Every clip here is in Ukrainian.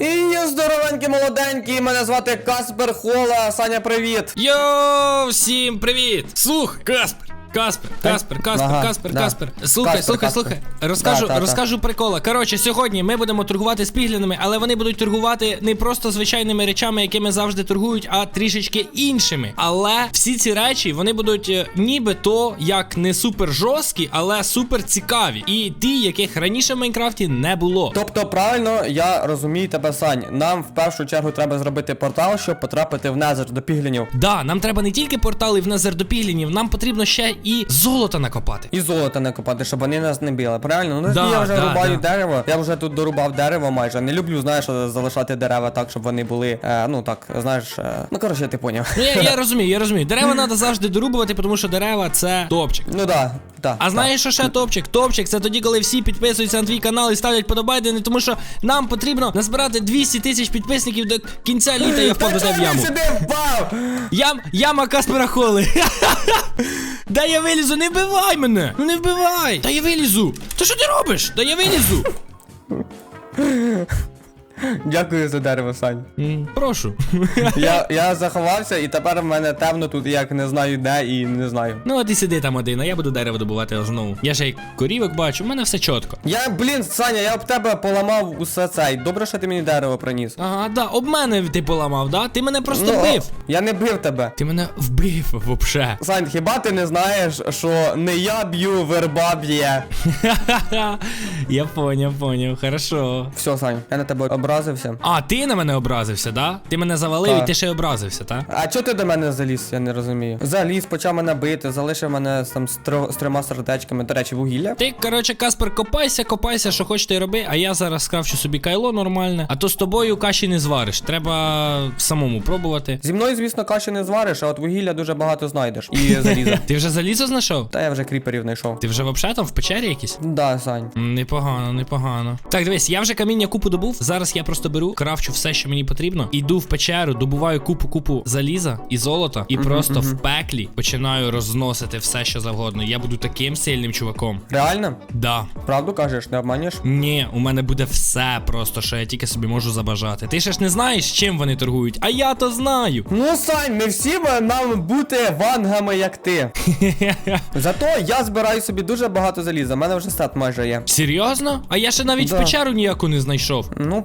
І я здоровенький, молоденький, мене звати Каспер Хола. Саня, привіт. Йоу, всім привіт! Слух, Каспер! Каспер, Каспер, Каспер, Ага, Каспер, да. Каспер. Слухай, Каспер, слухай, Каспер. слухай. Розкажу, Да, та, та. розкажу прикола. Коротше, сьогодні ми будемо торгувати з піглінами, але вони будуть торгувати не просто звичайними речами, якими завжди торгують, а трішечки іншими. Але всі ці речі вони будуть е, ніби то як не супер жорсткі, але супер цікаві. І ті, яких раніше в Майнкрафті не було. Тобто, правильно, я розумію тебе, Сань. Нам в першу чергу треба зробити портал, щоб потрапити в Незер до піглінів. Да, нам треба не тільки портали в Незер до піглінів, нам потрібно ще і золото накопати. І золото не копати, щоб вони нас не били. Правильно? Ну Да, я вже да, рубаю да. дерево. Я вже тут дорубав дерево майже. Не люблю, знаєш, залишати дерева так, щоб вони були. Е, ну так, знаєш. Е, ну коротше, ти поняв. Ну, я, я розумію, я розумію. Дерева треба завжди дорубувати, тому що дерева це топчик. Ну да, да. А знаєш, що ще топчик? Топчик це тоді, коли всі підписуються на твій канал і ставлять подобайдени, тому що нам потрібно назбирати 200 тисяч підписників до кінця літа. Я тебе в яму. Ям, яма Каспера Холи. Да я вилізу, не вбивай мене! Ну не вбивай! Та я вилізу! Та що ти робиш? Та я вилізу! Дякую за дерево, Сань. М, Прошу. Я, я заховався і тепер в мене темно тут, як не знаю де і не знаю. Ну от і сиди там один, а я буду дерево добувати знову. Я ж як корівок бачу, в мене все чітко. Я, блін, Саня, я об тебе поламав усе це. І Добре, що ти мені дерево приніс. Ага, да, об мене ти поламав, да? Ти мене просто Ну, вбив. Я не бив тебе. Ти мене вбив вообще. Сань, хіба ти не знаєш, що не я б'ю, верба б'є? Я поняв, поняв, хорошо. Все, Сань, я на тебе образився. А, ти на мене образився, да? Ти мене завалив Так. і ти ще й образився, так? А чого ти до мене заліз, я не розумію. Заліз, почав мене бити, залишив мене там з, тро- з трьома сердечками. До речі, вугілля. Ти, коротше, Каспер, копайся, копайся, що хочеш ти роби, а я зараз скрафчу собі кайло нормальне. А то з тобою каші не звариш. Треба самому пробувати. Зі мною, звісно, каші не звариш, а от вугілля дуже багато знайдеш. І заліза. Ти вже залізо знайшов? Та я вже кріперів знайшов. Ти вже вообще там в печері якісь? Да, Сань. М, Непогано, непогано. Так, дивись, я вже каміння купу добув. Зараз я просто беру, крафчу все, що мені потрібно. Іду в печеру, добуваю купу-купу заліза і золота, і просто в пеклі починаю розносити все, що завгодно. Я буду таким сильним чуваком. Реально? Да. Правду кажеш, не обманюєш? Ні, у мене буде все просто, що я тільки собі можу забажати. Ти ще ж не знаєш, чим вони торгують, а я то знаю. Ну, Сань, не всі нам бути вангами, як ти. Зато я збираю собі дуже багато заліза. У мене вже стат майже є. Серйозно? А я ще навіть Да. печеру ніяку не знайшов. Ну.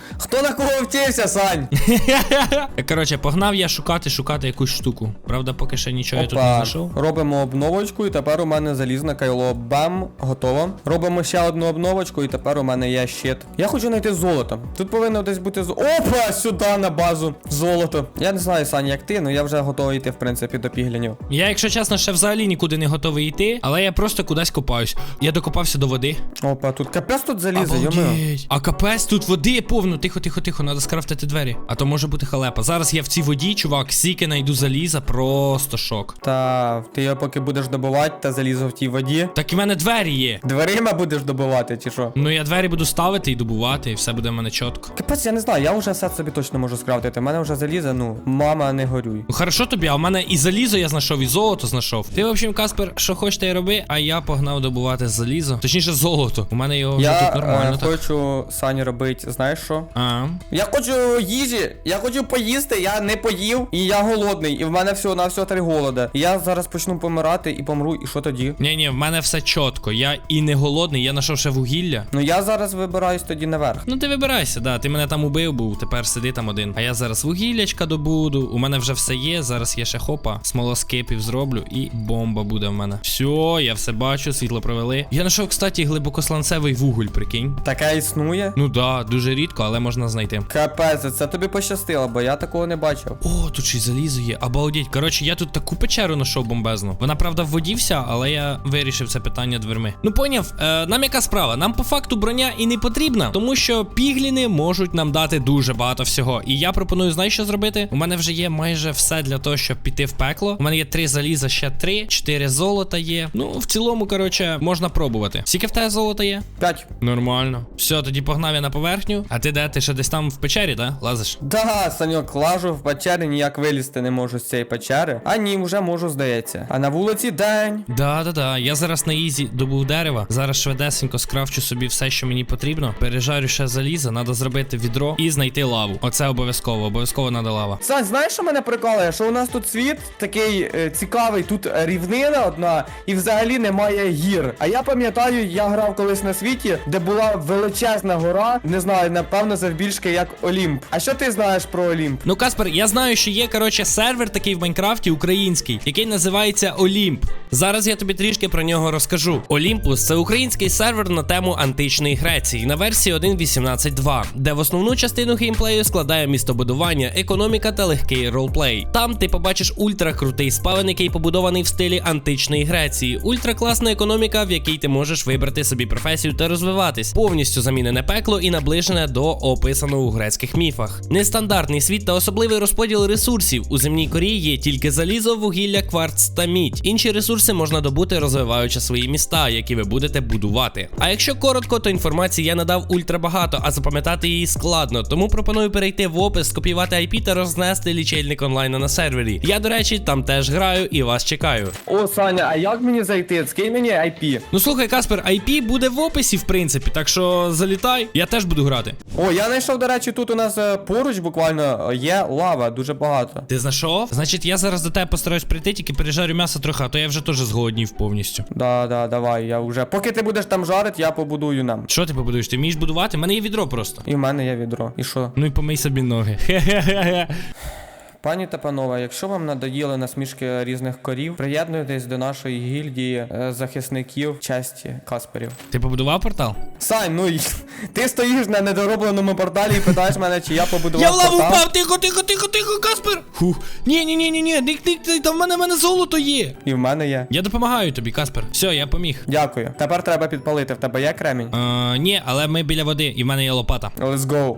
Хто на кого втівся, Сань? Коротше, погнав я шукати, шукати якусь штуку. Правда, поки ще нічого я тут не знайшов. робимо обновочку, і тепер у мене залізне кайло. Бам, готово. Робимо ще одну обновочку, і тепер у мене є щит. Я хочу знайти золото. Тут повинно десь бути золото. Опа! Сюди на базу. Золото. Я не знаю, Сань, як ти, але я вже готовий йти, в принципі, до піглінів. Я, якщо чесно, ще взагалі нікуди не готовий йти, але я просто кудись копаюсь. Я докопався до води. Опа, тут капець тут залізо, йому. А капець, тут води повно. Тихо, тихо, тихо, треба скрафтити двері. А то може бути халепа. Зараз я в цій воді, чувак, сіки найду заліза, просто шок. Та ти його поки будеш добувати, та залізо в тій воді. Так і в мене двері є. Дверима будеш добивати, чи що? Ну я двері буду ставити і добувати, і все буде в мене чітко. Капець, я не знаю, я вже все собі точно можу скрафтити. У мене вже залізо, ну, мама, не горюй. Ну хорошо тобі, а в мене і залізо я знайшов, і золото знайшов. Ти, в общем, Каспер, що хочеш, й роби, а я погнав добувати залізо. Точніше, золото. У мене його вже Я тут нормально е, хочу Сані робити, знаєш що? А. Я хочу їжі, я хочу поїсти, я не поїв, і я голодний, і в мене всього на всього три голода. І я зараз почну помирати і помру, і що тоді? Ні, ні, в мене все чітко. Я і не голодний, я знайшов ще вугілля. Ну я зараз вибираюсь тоді наверх. Ну ти вибирайся, да. Ти мене там убив був, тепер сиди там один. А я зараз вугіллячка добуду. У мене вже все є. Зараз я ще хопа, смолоскипів зроблю, і бомба буде в мене. Все, я все бачу, світло провели. Я знайшов, кстати, глибокосланцевий вуголь, прикинь. Таке існує. Ну да, дуже рідко, але можна знайти. Капець, це тобі пощастило, бо я такого не бачив. О, тут ще й залізо є. Обалдеть. Коротше, я тут таку печеру знайшов бомбезну. Вона, правда, в воді вся, але я вирішив це питання дверми. Ну поняв, е, нам яка справа? Нам по факту броня і не потрібна, тому що пігліни можуть нам дати дуже багато всього. І я пропоную, знаєш, що зробити? У мене вже є майже все для того, щоб піти в пекло. У мене є три заліза, ще три, чотири золота є. Ну, в цілому, коротше, можна пробувати. Скільки в тебе золота є? П'ять. Нормально. Все, тоді погнав я на поверхню. А ти де ти ще десь там в печері, да? Лазиш? Да, Саньок, лажу в печері, ніяк вилізти не можу з цієї печери. А ні, вже можу, здається. А на вулиці день. Да, да, да. Я зараз на ізі добув дерева. Зараз швидесенько скрафчу собі все, що мені потрібно. Пережарю ще залізо, треба зробити відро і знайти лаву. Оце обов'язково, обов'язково треба лава. Сань, знаєш, що мене приколує? Що у нас тут світ такий е, цікавий, тут рівнина одна, і взагалі немає гір. А я пам'ятаю, я грав колись на світі, де була величезна гора, не знаю, напевно, завбільшки як Олімп. А що ти знаєш про Олімп? Ну, Каспер, я знаю, що є, коротше, сервер такий в Майнкрафті український, який називається Олімп. Зараз я тобі трішки про нього розкажу. Олімпус це український сервер на тему античної Греції на версії 1.18.2, де в основну частину геймплею складає містобудування, економіка та легкий ролплей. Там ти побачиш ультракрутий спавен, який побудований в стилі античної Греції, ультракласна економіка, в якій ти можеш вибрати собі професію та розвиватись, повністю замінене пекло і наближене до описаного у грецьких міфах. Нестандартний світ та особливий розподіл ресурсів. У земній корі є тільки залізо, вугілля, кварц та мідь. Інші ресурси можна добути, розвиваючи свої міста, які ви будете будувати. А якщо коротко, то інформації я надав ультра багато, а запам'ятати її складно. Тому пропоную перейти в опис, скопіювати IP та рознести лічильник онлайн на сервері. Я, до речі, там теж граю і вас чекаю. О, Саня, а як мені зайти? Скинь мені IP. Ну слухай, Каспер, IP буде в описі, в принципі, так що залітай, я теж буду грати. О, я знайшов, до речі, тут у нас е, поруч буквально е, є лава, дуже багато. Ти знайшов? Значить, я зараз до тебе постараюсь прийти, тільки пережарю м'ясо трохи, а то я вже теж зголоднів повністю. Да, да, давай, я вже. Поки ти будеш там жарити, я побудую нам. Що ти побудуєш? Ти вмієш будувати? У мене є відро просто. І в мене є відро. І що? Ну і помий собі ноги. Хе-хе-хе. Пані та панове, якщо вам надоїли насмішки різних корів, приєднуйтесь до нашої гільдії е, захисників честі Касперів. Ти побудував портал? Сань, ну ти стоїш на недоробленому порталі і питаєш мене, чи я побудував Я в лаву впав! Тихо, тихо, тихо, тихо, Каспер! Фух. Ні, ні, ні, ні, ні, дик, дик, там в мене в мене золото є. І в мене є. Я допомагаю тобі, Каспер. Все, я поміг. Дякую. Тепер треба підпалити. В тебе є кремінь? Е, ні, але ми біля води, і в мене є лопата. Let's go.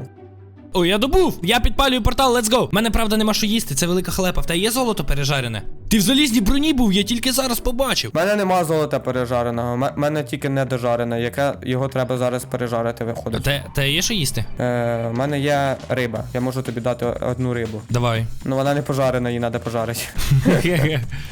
О, я добув! Я підпалюю портал, let's go! Мене правда нема що їсти, це велика халепа. В тебе є золото пережарене? Ти в залізній броні був, я тільки зараз побачив. У мене нема золота пережареного. У мене тільки недожарене, яке його треба зараз пережарити, виходить. Те, те є що їсти? Е, у мене є риба. Я можу тобі дати одну рибу. Давай. Ну вона не пожарена, її треба пожарити.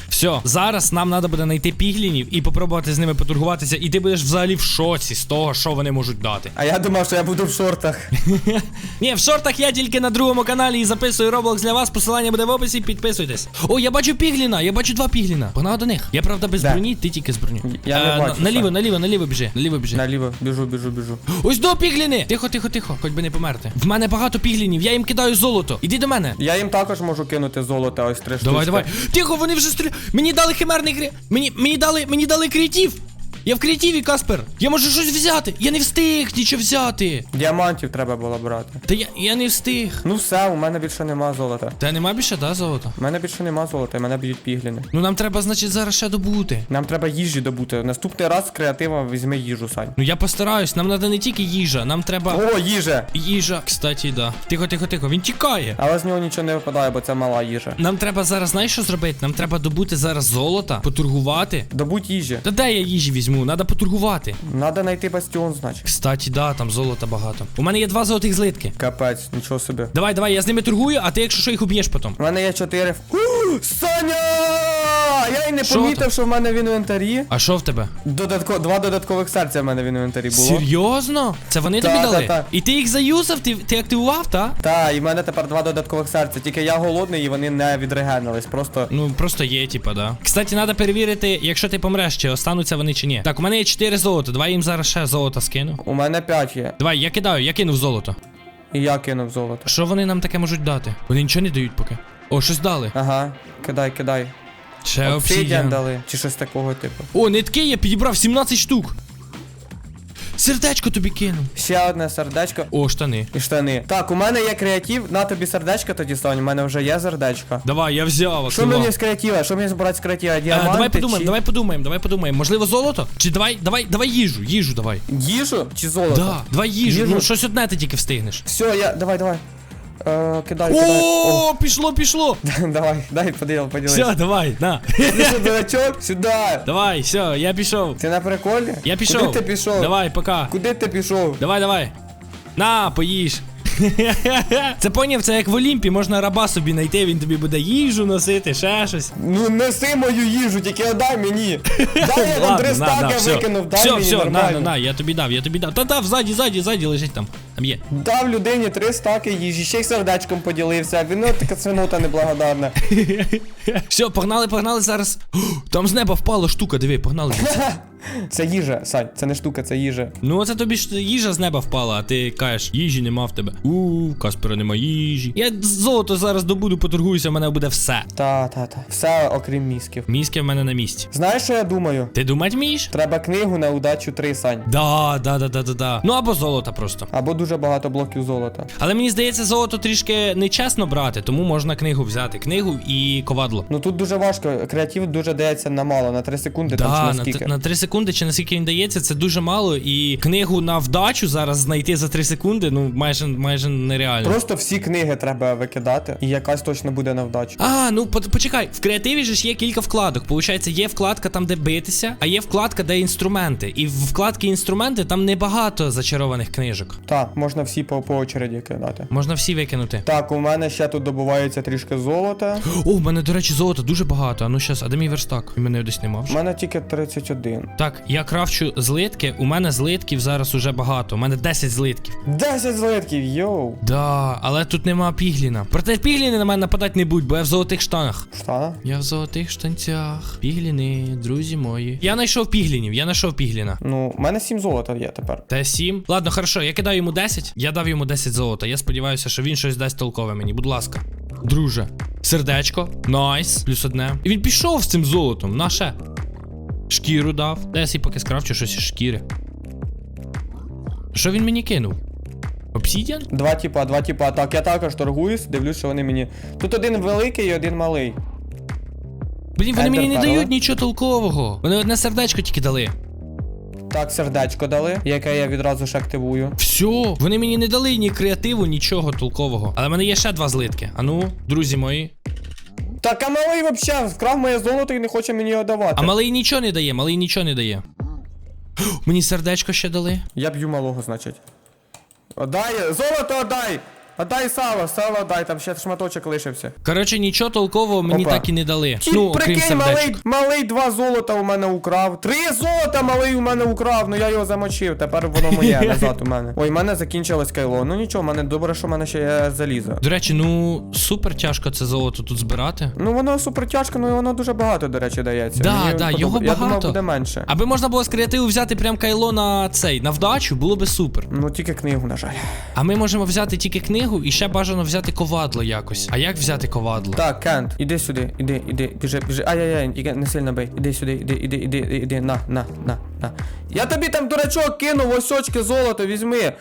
Все, зараз нам треба буде знайти піглінів і попробувати з ними поторгуватися, і ти будеш взагалі в шоці з того, що вони можуть дати. А я думав, що я буду в шортах. Ні, в шортах я тільки на другому каналі і записую Roblox для вас. Посилання буде в описі, підписуйтесь. О, я бачу пігліна, я бачу два пігліна. Погнали до них. Я правда без Де? броні, ти тільки з броню. Я не Е, бачу, на- Наліво, наліво, наліво біжи, наліво біжи. Наліво, біжу, біжу, біжу. Ось до пігліни! Тихо, тихо, тихо, хоч би не померти. В мене багато піглінів, я їм кидаю золото. Іди до мене. Я їм також можу кинути золото, ось три Давай, штучки. давай. Тихо, вони вже стріляють. Мені дали химерний кре... Мені, мені дали, мені дали креатив. Я в креативі, Каспер. Я можу щось взяти. Я не встиг нічого взяти. Діамантів треба було брати. Та я, я не встиг. Ну все, у мене більше нема золота. Та нема більше, да, золота? У мене більше нема золота, і мене б'ють пігліни. Ну нам треба, значить, зараз ще добути. Нам треба їжі добути. Наступний раз з креатива візьми їжу, Сань. Ну я постараюсь, нам треба не тільки їжа, нам треба. О, їжа! Їжа, кстати, да. Тихо, тихо, тихо, він тікає. Але з нього нічого не випадає, бо це мала їжа. Нам треба зараз, знаєш, що зробити? Нам треба добути зараз золота, потургувати. Добудь їжі. Та де я їжі візьму? Надо потургувати. Надо знайти бастіон, значить. Кстати, да, там золота багато. У мене є два золотих злитки. Капець, нічого собі. Давай, давай, я з ними торгую, а ти, якщо що, їх уб'єш потім. У мене є чотири. Саня! Я й не Що помітив, що в мене в інвентарі. А що в тебе? Додатко... Два додаткових серця в мене в інвентарі було. Серйозно? Це вони тобі дали? та, та. І ти їх заюзав? Ти, ти активував, та? Та, і в мене тепер два додаткових серця. Тільки я голодний і вони не відрегенились. Просто. Ну, просто є, типа, да. Кстати, треба перевірити, якщо ти помреш, чи остануться вони чи ні. Так, у мене є 4 золота. Давай їм зараз ще золото скину. У мене п'ять є. Давай, я кидаю, я кинув золото. І я кинув золото. Що вони нам таке можуть дати? Вони нічого не дають поки. О, щось дали. Ага, кидай, кидай. Ще Обсидіан обсідіан. дали. Чи щось такого типу. О, нитки я підібрав 17 штук. Сердечко тобі кинув. Ще одне сердечко. О, штани. І штани. Так, у мене є креатив. На тобі сердечко тоді Сонь, у мене вже є сердечко. Давай, я взяв. Що мені з креатива? Що мені збирати з креатива? Е, Діаманти? давай подумаємо, чи... давай подумаємо, давай подумаємо. Можливо, золото? Чи давай, давай, давай їжу, їжу давай. Їжу чи золото? Да, давай їжу. Їжу? Ну щось одне ти тільки встигнеш. Все, я. Давай, давай. Е, кидай, кидай. О, пішло, пішло. давай, дай поділ, поділись. Все, давай, на. Ти що, дурачок? Сюди. Давай, все, я пішов. Ти на приколі? Я пішов. Куди ти пішов? Давай, пока. Куди ти пішов? Давай, давай. На, поїж. Це поняв, це як в Олімпі, можна раба собі знайти, він тобі буде їжу носити, ще щось. Ну неси мою їжу, тільки отдай мені. Дай я там три стаки викинув, дай все, мені все, на, нормально. на, на, я тобі дав, я тобі дав. Та дав, ззаді, ззаді, ззаді лежить там. Там є. Дав людині три стаки їжі, ще й сердечком поділився. Він ну, така свинота неблагодарна. Все, погнали, погнали зараз. Там з неба впала штука, диви, погнали. Це їжа, Сань, це не штука, це їжа. Ну, це тобі ж їжа з неба впала, а ти кажеш, їжі нема в тебе. У, Каспера нема їжі. Я золото зараз добуду, поторгуюся, в мене буде все. Та, та, та. Все окрім мізків. Мізки в мене на місці. Знаєш, що я думаю? Ти думать вмієш? Треба книгу на удачу 3, Сань. Да, да, да, да, да, да. Ну або золото просто. Або дуже багато блоків золота. Але мені здається, золото трішки нечесно брати, тому можна книгу взяти. Книгу і ковадло. Ну тут дуже важко, креатив дуже дається на мало, на 3 секунди там чи Да, на на, скільки. т- на 3 секунди чи наскільки він дається, це дуже мало. І книгу на вдачу зараз знайти за 3 секунди, ну майже майже нереально. Просто всі книги треба викидати, і якась точно буде на вдачу. А, ну почекай, в креативі ж є кілька вкладок. Получається, є вкладка там, де битися, а є вкладка, де інструменти. І в вкладці інструменти там небагато зачарованих книжок. Так, можна всі по, по очереді кидати. Можна всі викинути. Так, у мене ще тут добувається трішки золота. О, в мене, до речі, золота дуже багато. А ну щас, а де мій верстак? Він мене десь нема У мене тільки 31. Так, я крафчу злитки. У мене злитків зараз уже багато. У мене 10 злитків. 10 злитків, йоу! Да, але тут нема пігліна. Проте пігліни на мене нападати не будуть, бо я в золотих штанах. Штана? Я в золотих штанцях. Пігліни, друзі мої. Я знайшов піглінів, я знайшов пігліна. Ну, у мене 7 золота є тепер. Т7. Ладно, хорошо, я кидаю йому 10. Я дав йому 10 золота. Я сподіваюся, що він щось дасть толкове мені. Будь ласка. Друже. Сердечко. Найс. Плюс одне. І він пішов з цим золотом. Наше. Шкіру дав. Та я собі поки скрафчу щось із шкіри. Що він мені кинув? Обсідіан? Два типа, два типа. Так, я також торгуюсь, дивлюсь, що вони мені. Тут один великий і один малий. Блін, вони мені не дають нічого толкового. Вони одне сердечко тільки дали. Так, сердечко дали, яке я відразу ж активую. Все, вони мені не дали ні креативу, нічого толкового. Але в мене є ще два злитки. А ну, друзі мої. Так, а малий вообще вкрав моє золото і не хоче мені його давати. А малий нічого не дає, малий нічого не дає. Мені сердечко ще дали. Я б'ю малого, значить. Отдай, золото отдай! Отдай сало, сало отдай, там ще шматочок лишився. Коротше, нічого толкового мені Опа. так і не дали. Ті, ну, окрім прикинь, малий, сердечок. малий два золота у мене украв. Три золота малий у мене украв, ну я його замочив, тепер воно моє назад у мене. Ой, у мене закінчилось кайло. Ну нічого, в мене добре, що в мене ще є залізо. До речі, ну супер тяжко це золото тут збирати. Ну воно супер тяжко, ну і воно дуже багато, до речі, дається. Да, Мені да, подоб- його Я думав, багато. буде менше. Аби можна було з креативу взяти прям кайло на цей, на вдачу, було би супер. Ну тільки книгу, на жаль. А ми можемо взяти тільки книгу і ще бажано взяти ковадло якось. А як взяти ковадло? Так, Кент, іди сюди, іди, іди, біжи, біжи. Ай-яй-яй, не сильно бей. Іди сюди, іди, іди, іди, іди, на, на, на, на. Я тобі там дурачок кинув, ось очки золото, візьми.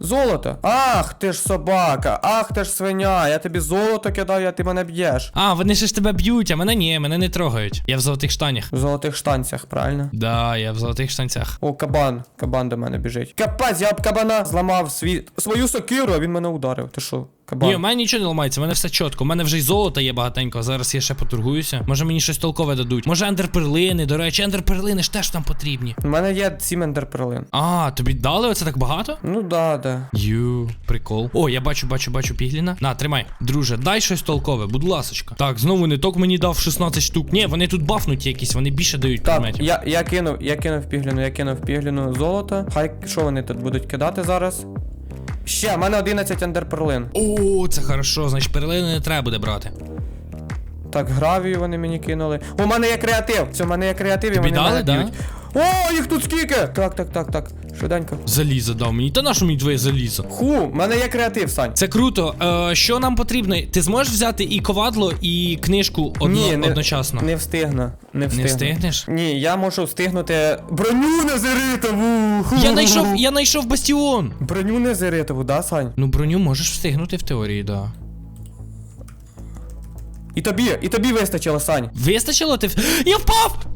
Золото. Ах, ти ж собака, ах ти ж свиня, я тобі золото кидаю, а ти мене б'єш. А, вони ще ж тебе б'ють, а мене ні, мене не трогають. Я в золотих штанях. В золотих штанцях, правильно? Да, я в золотих штанцях. О, кабан, кабан до мене біжить. Капець, я об кабана зламав свій свою сокиру, а він мене ударив. Ти що, кабан? Ні, у мене нічого не ламається, у мене все чітко. У мене вже й золота є багатенько. Зараз я ще поторгуюся. Може мені щось толкове дадуть. Може ендерперлини, до речі, ендерперлини ж теж там потрібні. У мене є сім ендерперлин. А, тобі дали оце так багато? Ну да, да. Ю, прикол. О, я бачу, бачу, бачу пігліна. На, тримай. Друже, дай щось толкове, будь ласочка. Так, знову не ток мені дав 16 штук. Ні, вони тут бафнуті якісь, вони більше дають Так, предметів. я, я кинув, я кинув пігліну, я кинув пігліну золото. Хай що вони тут будуть кидати зараз? Ще, в мене 11 андерперлин. О, це хорошо, значить перлини не треба буде брати. Так, гравію вони мені кинули. У мене є креатив. Все, у мене є креатив і вони дали, мене да? б'ють. О, їх тут скільки! Так, так, так, так. Швиденько. Залізо дав мені. Та на мені твоє залізо? Ху, в мене є креатив, Сань. Це круто. Е, що нам потрібно? Ти зможеш взяти і ковадло, і книжку одно, Ні, не- одночасно? Не встигну. Не встигну. Не встигнеш? Ні, я можу встигнути броню незеритову. Ху. Я знайшов, я знайшов бастіон. Броню незеритову, да, Сань? Ну, броню можеш встигнути в теорії, да. І тобі, і тобі вистачило, Сань. Вистачило ти. Я впав!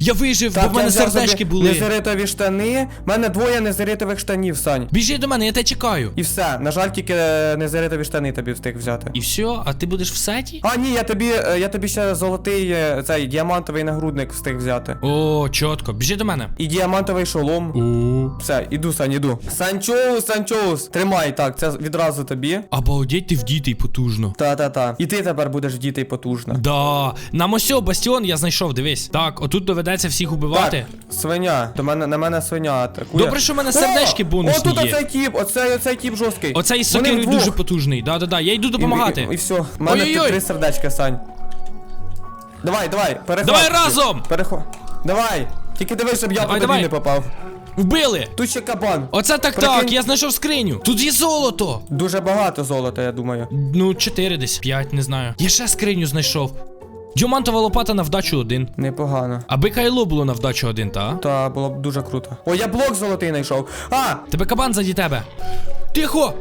Я вижив, бо в мене сердечки були. Незеритові штани. В мене двоє незеритових штанів, Сань. Біжи до мене, я тебе чекаю. І все. На жаль, тільки е, незеритові штани тобі встиг взяти. І все, а ти будеш в сеті? А, ні, я тобі, е, я тобі ще золотий е, цей діамантовий нагрудник встиг взяти. О, чітко, біжи до мене. І діамантовий шолом. О. Все, іду, Сань, іду. Санчоус, Санчоус, тримай, так, це відразу тобі. Обалдеть ти вдітий потужно. Та-та-та. І ти тепер будеш діти потужно. Да, нам ось бастіон я знайшов, дивись. Так, отут доведеться всіх убивати. Так, свиня. До мене на мене свиня атакує. Добре, що в мене сердечки О, бонусні О, тут є. оцей тіп, оцей, оцей тіп жорсткий. Оцей з Вони сокирою вдвох. дуже потужний. Да-да-да, я йду І- допомагати. І, і, і все. У мене Ой-ой-ой. тут три сердечка, Сань. Давай, давай, переход. Давай разом! Переход. Давай. Тільки дивись, щоб я Давай, по тобі давай. не попав. Вбили! Тут ще кабан. Оце так Прикинь. так, я знайшов скриню. Тут є золото. Дуже багато золота, я думаю. Ну, 4 десь, 5, не знаю. Я ще скриню знайшов. Діамантова лопата на вдачу один. Непогано. Аби кайло було на вдачу один, та? Та було б дуже круто. О, я блок золотий знайшов. А! Тебе кабан заді тебе. Тихо!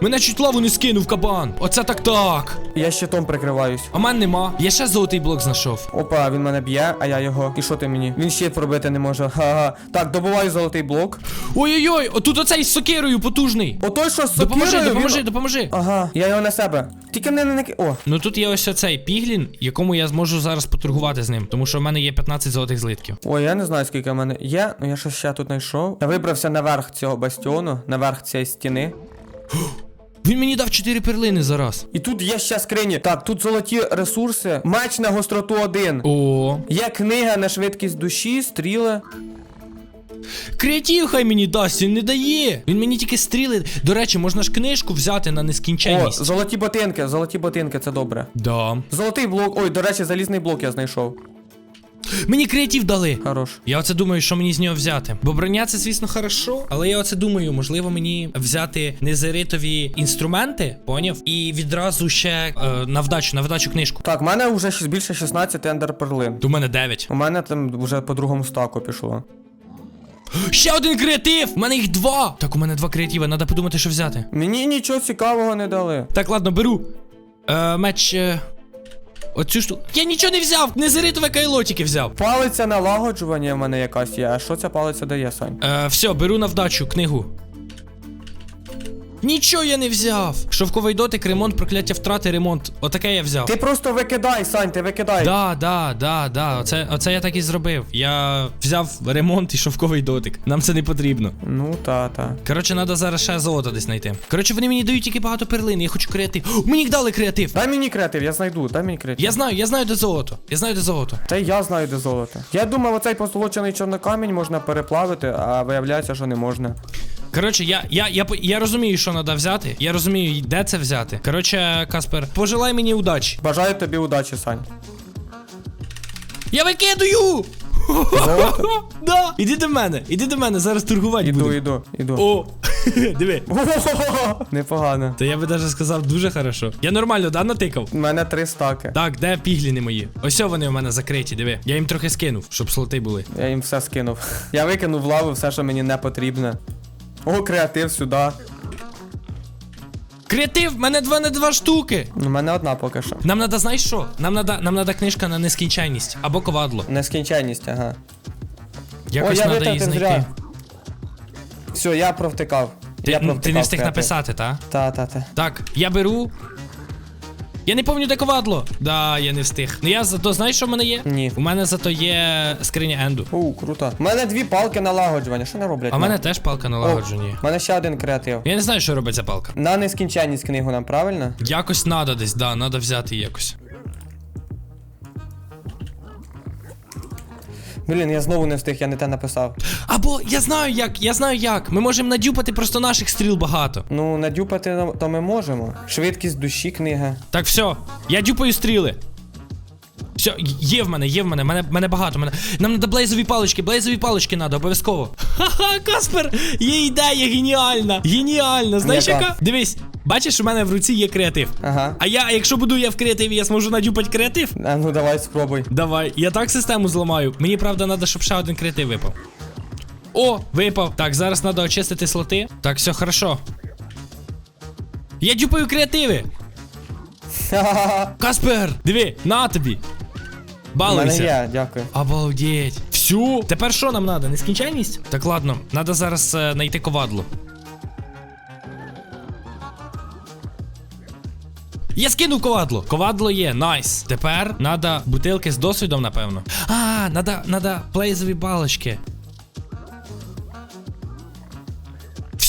Мене чуть лаву не скинув кабан. Оце так так. Я щитом прикриваюсь. А мен нема. Я ще золотий блок знайшов. Опа, він мене б'є, а я його. І що ти мені? Він щит пробити не може. Ха-ха. Так, добуваю золотий блок. Ой-ой-ой, отут оцей з сокирою потужний. О, той, що з Допоможи, сокирою, допоможи, він- допоможи. Ага, я його на себе. Тільки не не. О, Ну тут є ось оцей піглін, якому я зможу зараз поторгувати з ним, тому що в мене є 15 золотих злитків. ой, я не знаю, скільки в мене є, ну я щось ще тут знайшов. Я вибрався наверх цього бастіону, наверх цієї стіни. Він мені дав 4 перлини зараз. І тут є ще скрині. Так, тут золоті ресурси, меч на гостроту 1. О, Є книга на швидкість душі, стріли. креатив хай мені дасть, він не дає. Він мені тільки стріли. До речі, можна ж книжку взяти на О, нескінченність. золоті ботинки, золоті ботинки, це добре. Да. Золотий блок. Ой, до речі, залізний блок я знайшов. Мені креатив дали. Хорош. Я оце думаю, що мені з нього взяти. Бо броня це, звісно, хорошо, але я оце думаю, можливо, мені взяти незеритові інструменти, поняв? І відразу ще е, на вдачу, на вдачу книжку. Так, в мене вже щось більше 16 ендер перлин. У мене 9. У мене там вже по другому стаку пішло. Ще один креатив! У мене їх два! Так, у мене два креативи, треба подумати, що взяти. Мені нічого цікавого не дали. Так, ладно, беру. Е, меч. Е, оцю штуку. Я нічого не взяв! Незеритове кайло тільки взяв. Палиця налагоджування в мене якась є. А що ця палиця дає, Сань? Е, все, беру на вдачу книгу. Нічого я не взяв. Шовковий дотик, ремонт, прокляття втрати, ремонт. Отаке я взяв. Ти просто викидай, Сань, ти викидай. Да, да, да, да. Оце, оце я так і зробив. Я взяв ремонт і шовковий дотик. Нам це не потрібно. Ну, та, та. Коротше, треба зараз ще золото десь знайти. Коротше, вони мені дають тільки багато перлин, я хочу креатив. О, мені їх дали креатив. Дай мені креатив, я знайду, дай мені креатив. Я знаю, я знаю, де золото. Я знаю, де золото. Та й я знаю, де золото. Я думав, оцей позолочений чорнокамінь можна переплавити, а виявляється, що не можна. Коротше, я, я, я, я розумію, що треба взяти. Я розумію, де це взяти. Коротше, Каспер, пожелай мені удачі. Бажаю тобі удачі, Сань. Я викидаю! Золото? Да! Іди до мене, іди до мене, зараз торгувати Іду, буду. іду, іду. О, диви. Непогано. Та я би даже сказав дуже хорошо. Я нормально, да, натикав? У мене три стаки. Так, де пігліни мої? Ось вони у мене закриті, диви. Я їм трохи скинув, щоб слоти були. Я їм все скинув. Я викинув в лаву все, що мені не потрібне. О, креатив сюди. Креатив, в мене два на два штуки. У мене одна поки що. Нам треба, знаєш що? Нам надо, нам надо книжка на нескінченність або ковадло. Нескінченність, ага. Якось О, я надо її витратив знайти. зря. Все, я провтикав. Ти, я провтикав ти не встиг креатив. написати, так? Та, та, та. Так, я беру. Я не пам'ятаю, де ковадло. Да, я не встиг. Ну я зато знаєш, що в мене є? Ні. У мене зато є скриня енду. У, круто. У мене дві палки налагоджування. Що не роблять? А в мене теж палка налагодження. У мене ще один креатив. Я не знаю, що робить ця палка. На нескінченність книгу нам, правильно? Якось надо десь, да, надо взяти якось. Блін, я знову не встиг, я не те написав. Або я знаю як, я знаю як. Ми можемо надюпати просто наших стріл багато. Ну, надюпати то ми можемо. Швидкість душі книга. Так, все, я дюпаю стріли. Все, є в мене, є в мене, мене, мене багато. Мене... Нам треба блейзові палички, блейзові палички треба, обов'язково. Ха-ха, Каспер, є ідея геніальна. Геніальна. Знаєш Яка? яка? Дивись, бачиш, у мене в руці є креатив. Ага. А я, якщо буду я в креативі, я зможу надюпати креатив. А ну давай спробуй. Давай, я так систему зламаю. Мені правда треба, щоб ще один креатив випав. О, випав. Так, зараз треба очистити слоти. Так, все хорошо. Я дюпаю креативи. Каспер, диви, на тобі. Мене Балуйся. є, дякую. Обалдеть. Все, тепер що нам треба? Нескінченність? Так ладно, треба зараз е, знайти ковадло. Я скинув ковадло. Ковадло є, найс. Тепер треба бутилки з досвідом, напевно. А, треба надо плейзові балочки.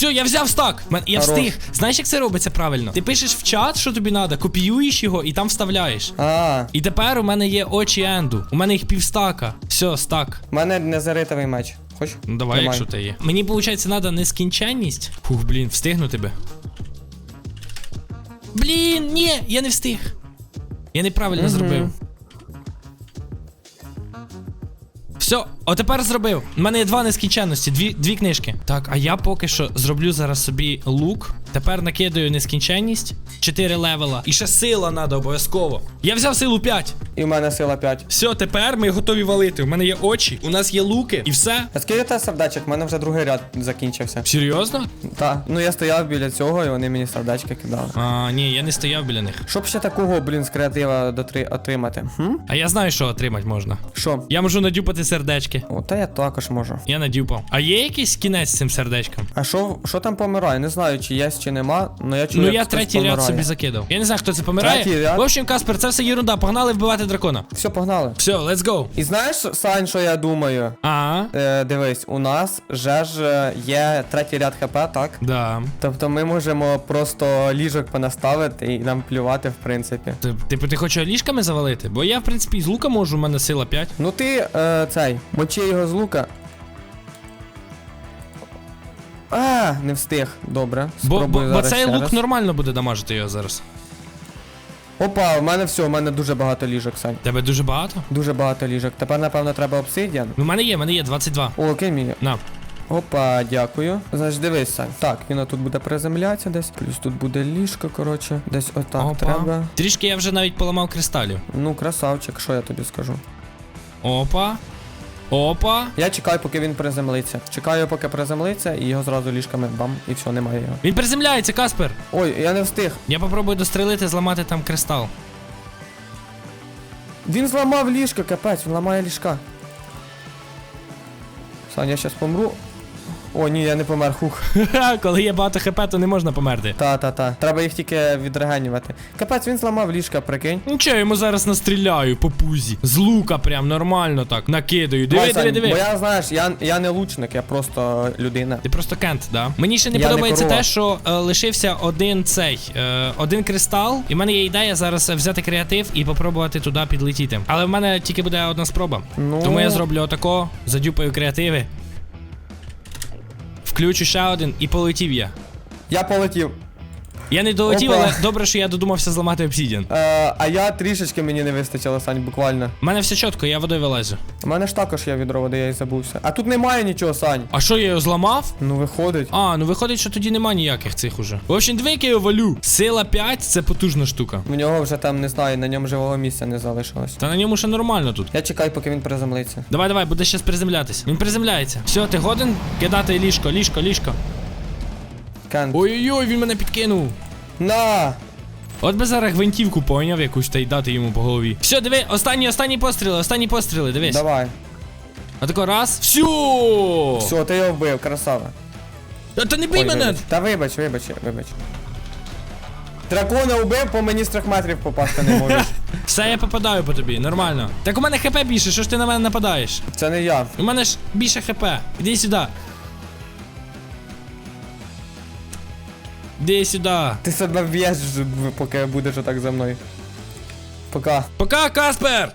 Все, я взяв стак. Я Хорош. встиг. Знаєш, як це робиться правильно? Ти пишеш в чат, що тобі треба, копіюєш його і там вставляєш. А, І тепер у мене є очі енду. У мене їх півстака. Все, стак. в мене незаритовий меч. Хоч? Ну давай, Тримай. якщо ти є. Мені, виходить, треба нескінченність. Фух, блін, встигну тебе. Блін, ні, я не встиг. Я неправильно зробив. Все, отепер зробив. У мене є два нескінченності, дві, дві книжки. Так, а я поки що зроблю зараз собі лук. Тепер накидаю нескінченність. 4 левела. І ще сила треба обов'язково. Я взяв силу 5. І в мене сила 5. Все, тепер ми готові валити. У мене є очі, у нас є луки, і все. А скільки те сердечок? У мене вже другий ряд закінчився. Серйозно? Так. Ну я стояв біля цього, і вони мені сердечки кидали. А, ні, я не стояв біля них. Щоб ще такого, блін, з креатива дотри... отримати? Хм? А я знаю, що отримати можна. Що? Я можу надюпати сердечки. О, та я також можу. Я надюпав. А є якийсь кінець з цим сердечком? А що, що там помирає? Не знаю, чи є, чи нема, але я чую, Ну я третій ряд помирає. собі закидав. Я не знаю, хто це помирає. Третій ряд? В общем, Каспер, це все єрунда. Погнали вбивати дракона. Все, погнали. Все, let's go. І знаєш, Сань, що я думаю? А, Е, дивись, у нас вже ж е, є третій ряд ХП, так? да. Тобто ми можемо просто ліжок понаставити і нам плювати, в принципі. Ти- Типу, ти хочеш ліжками завалити? Бо я, в принципі, з лука можу, у мене сила 5. Ну ти е, цей, мочи його з лука. А, не встиг. Добре. Бо, бо, бо зараз цей ще лук раз. нормально буде дамажити його зараз. Опа, в мене все, в мене дуже багато ліжок, Сань. Тебе дуже багато? Дуже багато ліжок. Тепер, напевно, треба обсидіан. У мене є, в мене є 22. О, окей, мені. На. Опа, дякую. Значить, дивись, Сань. Так, він тут буде приземлятися десь. Плюс тут буде ліжко, коротше. Десь отак Опа. треба. Трішки я вже навіть поламав кристалів. Ну, красавчик, що я тобі скажу. Опа. Опа. Я чекаю, поки він приземлиться. Чекаю, поки приземлиться, і його зразу ліжками бам, і все, немає його. Він приземляється, Каспер. Ой, я не встиг. Я попробую дострелити, зламати там кристал. Він зламав ліжко, капець, він ламає ліжка. Саня, я щас помру. О, ні, я не помер, хух. Коли є багато хп, то не можна померти. Та-та-та. Треба їх тільки відрегенювати. Капець, він зламав ліжка, прикинь. Нічого, йому зараз настріляю по пузі. З лука прям нормально так. Накидаю. Диви, Давай, диви, диви. Бо я, знаєш, я, я не лучник, я просто людина. Ти просто кент, да? Мені ще не Я подобається корова. те, що е, лишився один цей, е, один кристал. І в мене є ідея зараз взяти креатив і попробувати туди підлетіти. Але в мене тільки буде одна спроба. Ну. Тому я зроблю отако, задюпаю креативи. Включу ще один і полетів я. Я полетів. Я не долетів, Опа. але добре, що я додумався зламати обсідіан. Е, а я трішечки мені не вистачило, Сань, буквально. У мене все чітко, я водою вилазю. У мене ж також є відро води, я й забувся. А тут немає нічого, Сань. А що я його зламав? Ну виходить. А, ну виходить, що тоді нема ніяких цих уже. В общем, диви, як я його валю. Сила 5 це потужна штука. В нього вже там не знаю, на ньому живого місця не залишилось. Та на ньому ще нормально тут. Я чекаю, поки він приземлиться. Давай, давай, буде щас приземлятись. Він приземляється. Все, ти годен кидати ліжко, ліжко, ліжко. Кен. Ой-ой-ой, він мене підкинув. На! От би зараз гвинтівку поняв якусь та й дати йому по голові. Все, диви, останні, останні постріли, останні постріли, дивись. Давай. Отако раз. Всю! Все, ти його вбив, красава. Та, та не бий Ой, мене! вибач. Та вибач, вибач, вибач. Дракона вбив, по мені з трьох метрів попасти не можеш. Все, я попадаю по тобі, нормально. Так у мене хп більше, що ж ти на мене нападаєш? Це не я. У мене ж більше хп. Іди сюди. Іди сюди. Ти себе вб'єш, поки будеш отак за мною. Пока. Пока, Каспер!